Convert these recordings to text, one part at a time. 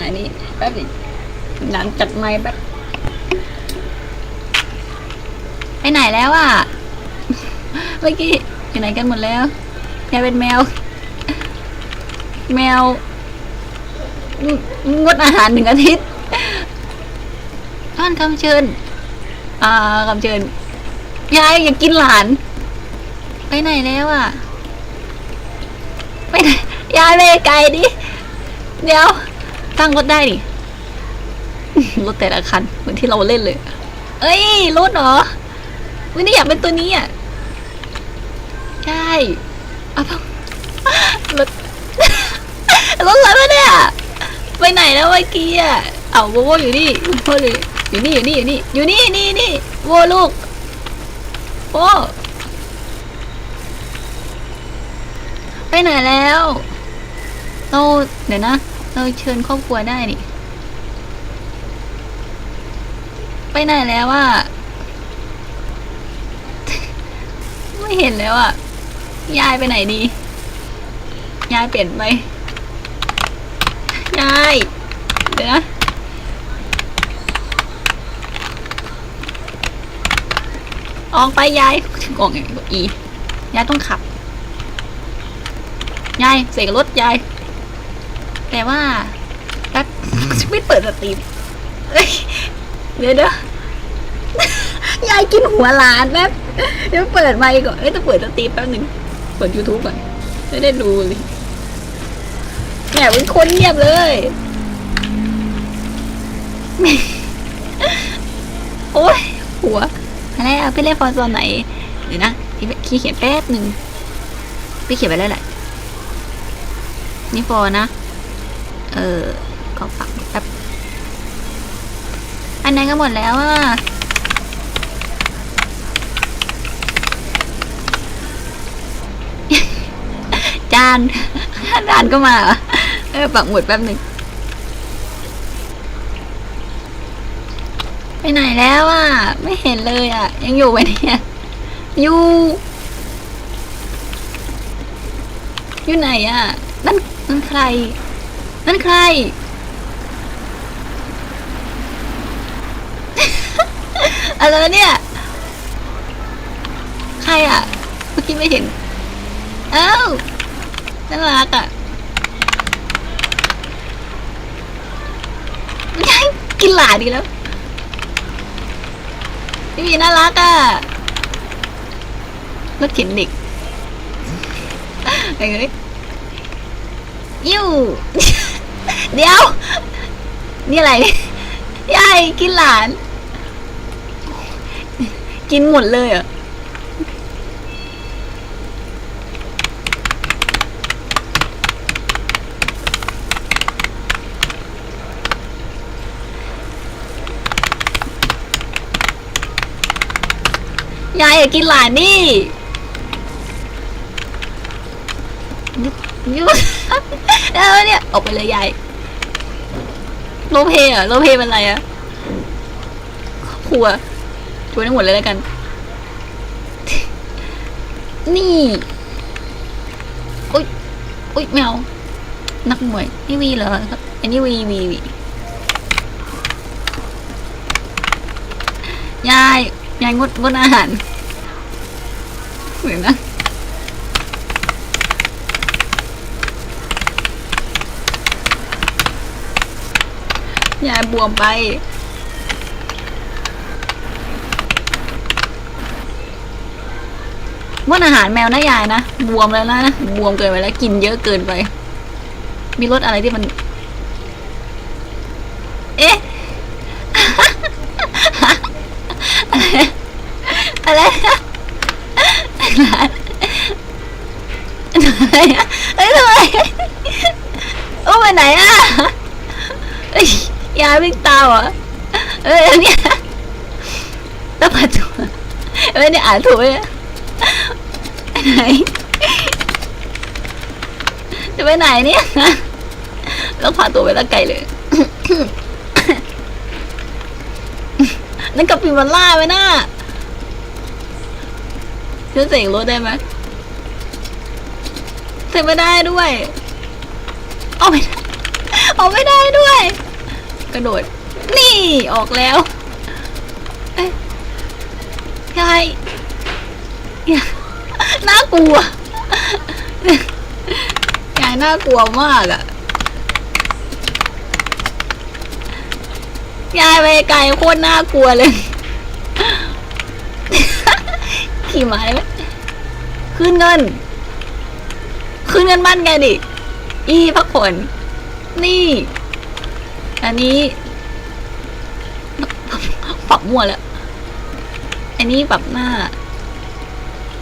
นาดนี้แป๊บดิหนังจัดไม้แป๊บไปไหนแล้วอะ เมื่อกี้อยู่ไหนกันหมดแล้วยายเป็นแมว แมว งดอาหารหนึ่งอาทิตย์ท่านคำเชิญ อ่าคำเชิญ ยายอยากกินหลาน ไปไหนแล้วอะ ไปไหนยายไปไกลดิ เดี๋ยว ตั้งรถได้ดิรถแต่ละคัน เหมือนที่เราเล่นเลย เอ้ยรถเหรอวันนี้อยากเป็นตัวนี้อะใช่เอาเปล่ารถรถอะไรวะเนี่ยไปไหนแล้วเมื่อกี้อะเอาโวโวอยู่นี่โวเลยอยู่นี่อยู่นี่อยู่นี่อยู่นี่นี่นี่โวลูกโวไปไหนแล้วเราเดี๋ยวนะ เราเชิญครอบครัวได้นี่ ไปไหนแล้วอะไม่เห็นแล้วอะยายไปไหนดี ยายเปลี่ยนไปยาย เดี๋ยวนะออกไปยายถึงออกไงกอียายต้องขับยายเสกรถยาย แต่ว่าแป๊บไม่เปิดสตรีมเดี๋ยวเดี๋ยยายกินหัวหลานแป๊บเดี๋ยวเปิดไมค์ก่อนเอ้ยต้องเปิดสตรีมแป๊บหนึ่งเปิด YouTube ก่อนจะได้ดูเลยแหมเป็นคนเงียบเลยโอ้ยหัวอะไรอะไปเล่นฟอนตอนไหนเดี๋ยวนะพี่ขี้เขียนแป๊บหนึ่งพี่เขียนไปแล้วแหละนี่ฟอนะ เออขอฝังแป๊บอันนั้นก็หมดแล้วอะจานจานก็มาเอเออปักหมุดแป๊บหนึ่งไปไหนแล้วอะ ไม่เห็นเลยอะ ยังอยู่ไหมเนี่ยอยู่ อยู่ไหนอะ นั่นนั่นใคร นั่นใคร อะไรวะเนี่ย ใครอะ เมื่อกี้ไม่เห็น เอ้าน่ารักอะไม่ใช่กินหลาดีแล้วพี่วีน่ารักอะรถเข็นเด็กอะไอ้เอ้ยยิ้ว เดี๋ยว นี่อะไรยายกินหลาน กินหมดเลยเหรอะยายอยากกินหลานนี่ยุบแล้วเนี่ย ออกไปเลยยาย โลเพอะโลเพเป็นอะไรอะครอบครัวชวนทั้งหมดเลยแล้วกัน นี่อุ้ยอุ้ยแมวนักมวยนี่วีเหรอครับอันนี้วีวีวียายยายงดงดอาหารเหมือนนะ ยายบวมไปงดอาหารแมวนะยายนะ บวมแล้วนะ บวมเกินไปแล้วกินเยอะเกินไป มีรสอะไรที่มัน เอ๊ะ อะไรอะไรอะเอ้ยทำไมโอ้ไปไหนอะ ยายวิ่งตามเหรอเอ้ยอันเนี่ยต้องผ่าตัวเอ้ยเนี่ยอ่านถูกไหมไหนจะไปไหนเนี่ยต้องผ่าตัวไปล้วไกลเลย นั่นกับปิมาล่าไว้น่ะจะเสกรถได้ไหมเสกไม่ได้ด้วย เอาไม่ได้ เอาไม่ได้ด้วย กระโดด นี่ออกแล้วเอ้ยยายน่ากลัวยายน่ากลัวมากอะยายไปไกลโคตรน่ากลัวเลย ขี่ม้าได้ไหมขึ้นเงิน ขึ้นเงินบ้านไงดิ อีพักผ่อนนี่ นนี้ปรับมั่วแล้ว อันนี้ปรับหน้า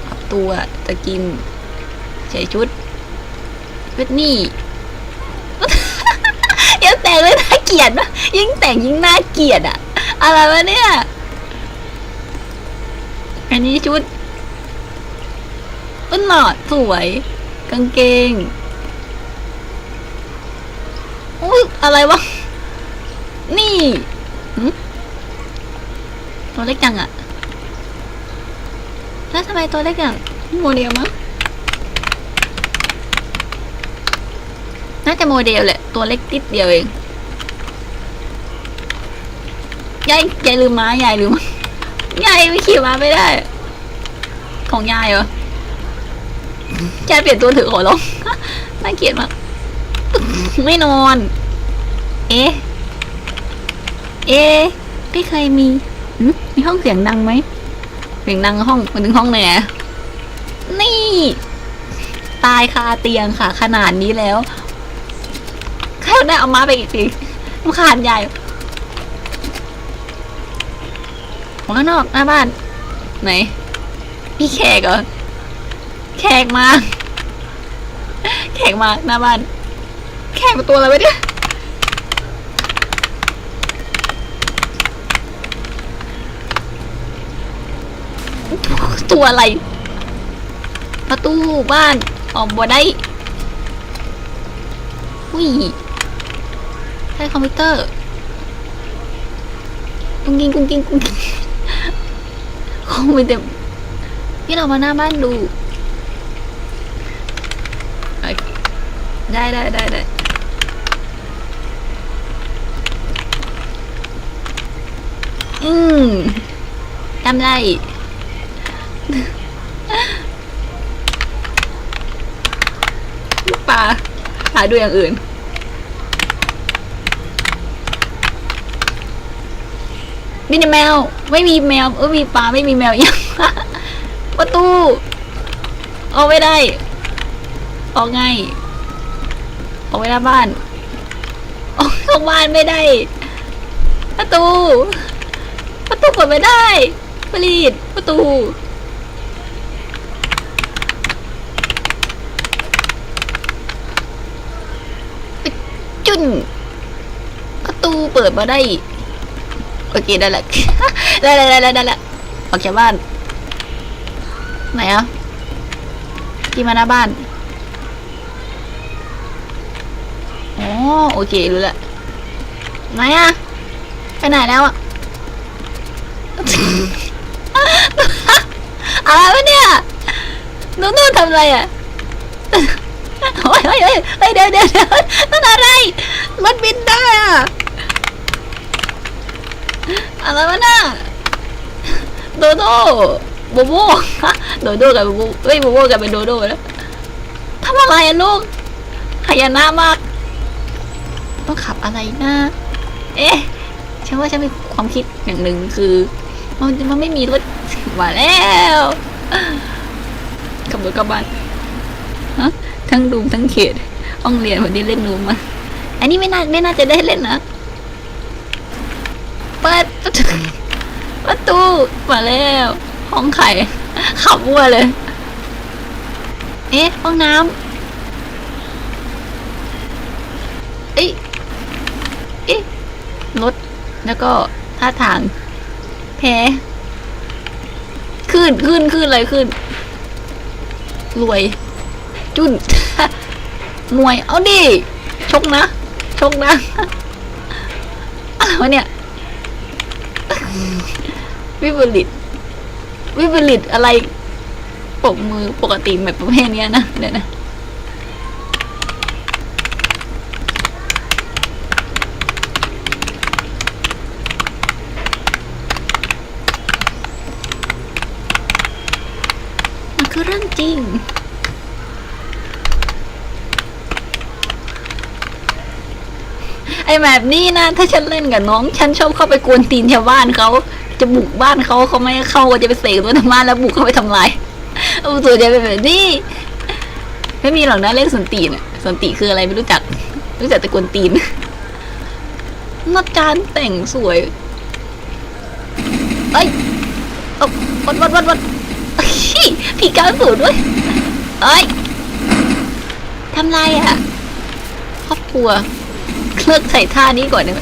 ปรับตัวจะกินใส่ชุดชุดนี่ยังแต่งเลยน่าเกลียดวะยิ่งแต่งยิ่งน่าเกลียดอะอะไรวะเนี่ย อันนี้ชุดต้นหนอดสวย กางเกงอุ้ยอะไรวะ นี่ตัวเล็กจังอะแล้วทำไมตัวเล็กอย่างโมเดลมั้งน่าจะโมเดลแหละ ตัวเล็กติดเดียวเอง ยาย ยายลืมม้ายายลืม ยายไม่ขี่ม้าไม่ได้ ของยายเหรอ ยายเปลี่ยนตัวถือขอร้องน่าเกลียดมาก ไม่นอน เอ๊ะ เอไม่เคยมีมีห้องเสียงดังไหมเสียงดังห้องมันถึงห้องไหนนี่ ตายคาเตียงค่ะ ขนาดนี้แล้วใครเอาได้เอามาไปอีกทีรำคาญใหญ่ของข้างนอกหน้าบ้าน ไหน พี่แขกเหรอแขกมา แขกมาหน้าบ้าน แขกเป็นตัวอะไรวะเนี่ย ตัวอะไร ประตูบ้านออกบ่ได้อุ้ยใช้คอมพิวเตอร์กุ้งกิ้งกุ้งกิ้งกุ้งกิ้งคอมพิวเตอร์พี่เรามาหน้าบ้านดู ได้ได้ได้ได้อืมจำได้ ลูกปลาหาดูอย่างอื่นนี่นแมว ไม่มีแมวเออมีปลาไม่มีแมวยังประตูออกไม่ได้ ออกไงออกไม่ได้บ้านออกเข้าบ้านไม่ได้ ประตู ประตูเปิดไม่ได้ผลิตประตู จุนประตูเปิดมาได้ โอเคได้ละได้ได้ได้ได้ได้ละออกจากบ้าน ไหนอะที่มาหน้าบ้านอ๋อโอเครู้ละไหนอะไปไหนแล้วอะอะไรวะเนี่ยนุ่นทำอะไรอะ เฮ้ยเฮ้ยเฮ้ยเดี๋ยวเดี๋ยวเดี๋ยวนั่นอะไร มันบินได้อะอะไรวะน่ะโดโดโบโบโดโดกับโบโบเฮ้ยโบโบกับเป็นโดโดแล้วทำอะไรอะลูกขยันหน้ามาก ต้องขับอะไรนะเอ๊ะฉันว่าฉันมีความคิดอย่างหนึ่งคือ มันมันไม่มีรถมาแล้วขับรถกลับบ้านฮะ ทั้งดูมทั้งเขต ห้องเรียนวันนี้เล่นนูมมา อันนี้ไม่น่าไม่น่าจะได้เล่นนะ เปิดประตูมาแล้ว ห้องไข่ขับวัวเลย เอ๊ะ ห้องน้ำเอ๊ะเอ๊ะรถแล้วก็ท่าทาง แพ้ขึ้นขึ้นขึ้นอะไรขึ้น รวย จุน มวย เอาดิ ชกนะ ชกนะอะไรวะเนี่ย วิบลิต วิบลิตอะไรปกมือปกติแบบประเภทนี้นะเดี๋ยนะมันคือเรื่องจริง อแบบนี้นะ ถ้าฉันเล่นกับน้อง ฉันชอบเข้าไปกวนตีนชาวบ้านเขา จะบุกบ้านเขาเขาไม่เข้าก็จะไปเสกตัวธรรมาแล้วบุกเข้าไปทำลายเอาตัวจะเป็นแบบนี้ ไม่มีหรอกนะเล่นสันตีนอะสันติคืออะไรไม่รู้จัก รู้จักแต่กวนตีนนัดจานแต่งสวยเอ้ยเอาวัดวัดวัดวัดเอ้ผีกลางสูดด้วยเอ้ยทำไรอะครอบครัว เลิกใส่ท่านี้ก่อนได้ไหม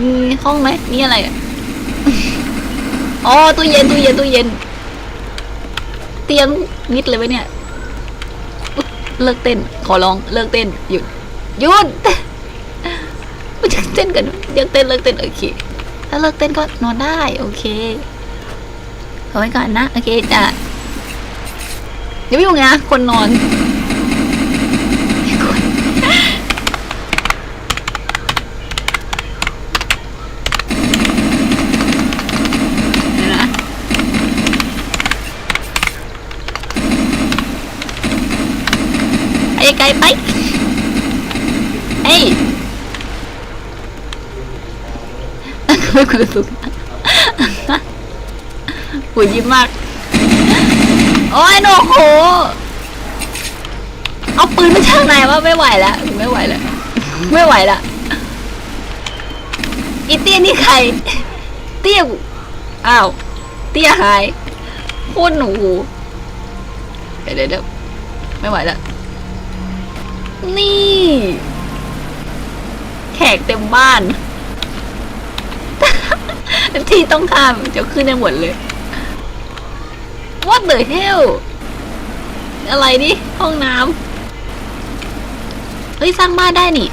มีห้องไหมมีอะไรอ๋อตู้เย็นตู้เย็นตู้เย็น เตียงนิดเลยไหมเนี่ย เลิกเต้น ขอร้องเลิกเต้นหยุดหยุดไม่จะเต้นกันยังเต้นเลิกเต้นโอเคถ้าเลิกเต้นก็นอนได้โอเคเอาไว้ก่อนนะโอเคจ้ะเดี๋ยวไม่ยุ่งนะคนนอนเดี๋ยวนะ ไปไกลไปเอ้ยไม่คุณสุขหัวยิ้มมาก โอ้ยโนโห เอาปืนมาจากไหนวะไม่ไหวแล้ว ไม่ไหวแล้ว ไม่ไหวแล้วอีเตี้ยนี่ใคร เตี้ยอ้าว เตี้ยหายโคตรหนู เดี๋ยวเดี๋ยวไม่ไหวแล้ว นี่ แขกเต็มบ้าน ที่ต้องข้ามจะขึ้นได้หมดเลย What the hell อะไรดิห้องน้ำเฮ้ย สร้างบ้านได้นี่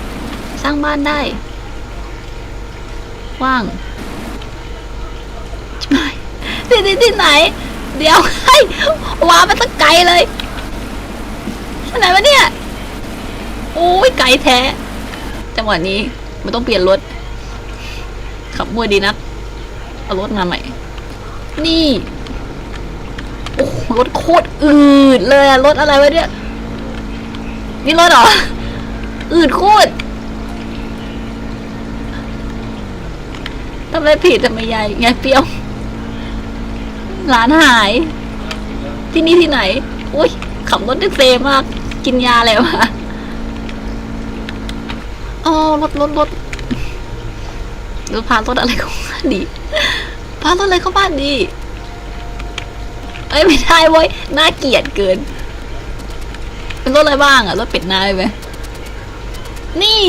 สร้างบ้านได้ ว่างที่ที่ที่ไหน เดี๋ยวให้ว้ามาตั้งไกลเลยที่ไหนวะเนี่ย โอ้ยไกลแท้ จังหวะนี้มันต้องเปลี่ยนรถ ขับมั่วดีนะเอารถมาใหม่ นี่ โอ้รถโคตรอืดเลยรถอะไรวะเนี่ย นี่รถเหรอ อืดโคตรทำไรผิดทำไมยายยายเปรี้ยวร้านหาย ที่นี่ที่ไหน อุ้ยขับรถได้เซมาก กินยาอะไรวะ อ๋อรถรถรถรือพารถอะไรเข้าบ้านดีพารถอะไรเข้าบ้านดีเอ้ยไม่ได้เว้ยน่าเกลียดเกิน เป็นรถอะไรบ้างอะรถเป็ดน้ำไหมนี่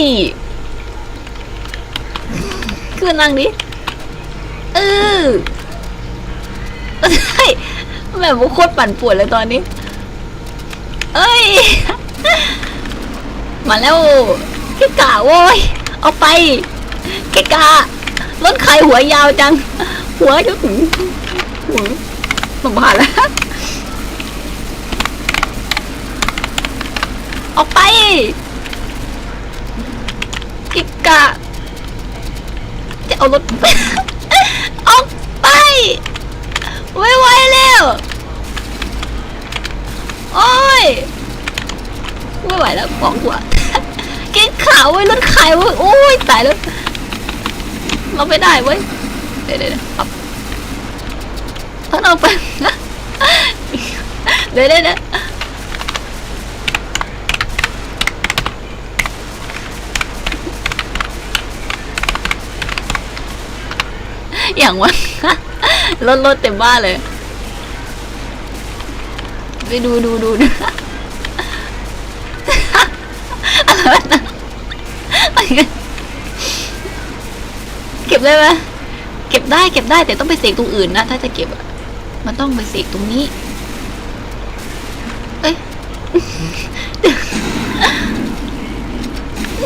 ขึ้นนั่งดิเออใช่แบบโคตรปั่นป่วนเลยตอนนี้ เอ้ย มาแล้ว กกะโว้ย เอาไปแกกะรถใครหัวยาวจัง หัวจะถึงหัวสมผ่านแล้ว ออกไปแกกะ จะเอารถ ออกไปไม่ไวแล้วโอ้ย ไม่ไหวแล้วบอกหัว ขาวไว้ยรถขายเว้ยโอ้ยตายแล้วเราไม่ได้เว้ยเดี๋ยวเดี๋ยวปรับถ้าเราไปเดี๋ยวเดี๋ยวเดี๋ยอย่างวะรถรถเต็มบ้านเลยไปดูดูดูดูอะไรวะ นะเก็บได้ไหมเก็บได้เก็บได้แต่ต้องไปเสกตรงอื่นนะถ้าจะเก็บอะมันต้องไปเสกตรงนี้ เอ้ย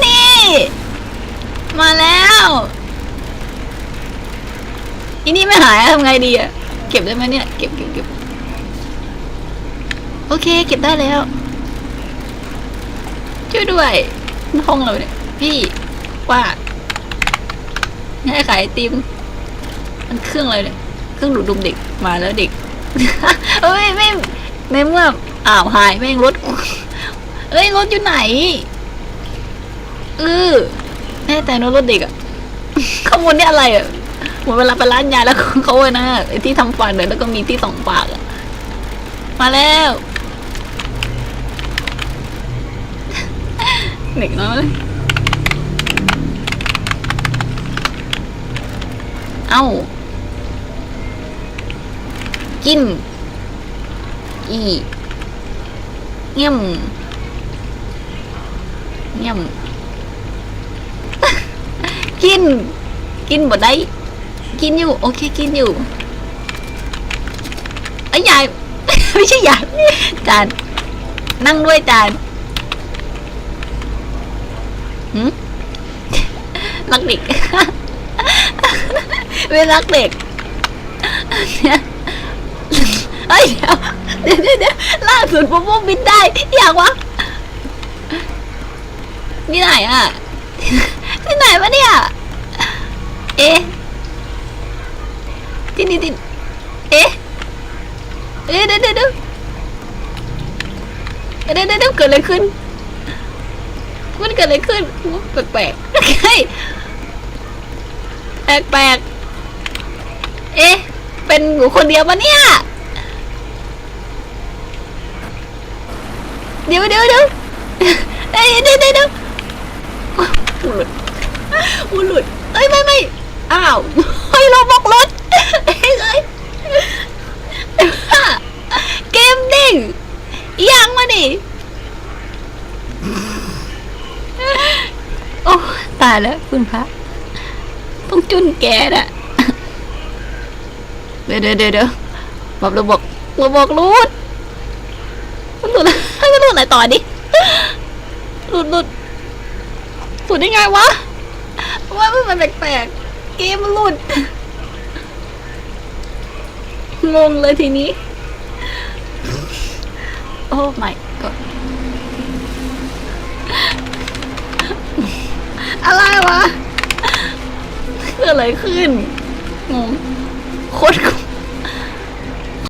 นี่ มาแล้วอีนี่ไม่หายทำไงดีอะเก็บได้ไหมเนี่ย เก็บเก็บเก็บโอเค เก็บได้แล้ว ช่วยด้วยห้องเราเนี่ย พี่ว่าให้ขายไอติมมันเครื่องอะไรเนี่ยเครื่องดูดนมเด็กมาแล้วเด็กเอ้ยไม่ในเมื่ออ้าวหายแม่งรถเอ้ยรถอยู่ไหนเออแน่ใจนรถเด็กอะข้างบนนี่อะไรอะเหมือนเวลาไปร้านยาแล้วเขาอะนะไอที่ทำฟันเนี่ยแล้วก็มีที่สองปากอะมาแล้วเด็กน้อยมา เอ้า กิน อีเงี่ยมเงี่ยมกิน กินบ่ได้ กินอยู่ โอเค กินอยู่ไอ้ยยาย ไม่ใช่ยายจานนั่งด้วยจานหืมรักเด็ก ไม่รักเด็กเนี่ยเอ้ยเดี๋ยวเดี๋ยวเดี๋ยวล่าสุดปุ๊บปุ๊บบินได้อยากวะนี่ไหนอะที่ไหนวะเนี่ยเอ๊ะที่นี่ที่เอ๊ะเอ๊ะเดี๋ยวเดี๋ยวเดี๋ยวเดี๋ยวเดี๋ยวเกิดอะไรขึ้นมันเกิดอะไรขึ้นแปลกๆเฮ้ยแปลกๆ เอ๊ะ เป็นหนูคนเดียวปะเนี่ย เดี๋ยวเดี๋ยวเดี๋ยวเอ้ยเดี๋ยวเดี๋ยวเดี๋ยวหลุดอูหลุด เอ้ยไม่ไม่อ้าวเฮ้ยเราบอกรถเอ้ยเอ้ยเกมดิ่งยังมาดิโอ้ตายแล้วคุณพระต้องจุนแกน่ะ เดี๋ยวเดี๋ยวเดี๋ยวบอกเราบอกเราบอกรูดมันหลุดให้มันหลุดไหนต่อดิหลุดหลุดหลุดได้ไงวะว่ามันแปลกๆเกมมันหลุดงงเลยทีนี้ โอ้ my god อะไรวะเกิดอะไรขึ้นงง Горько.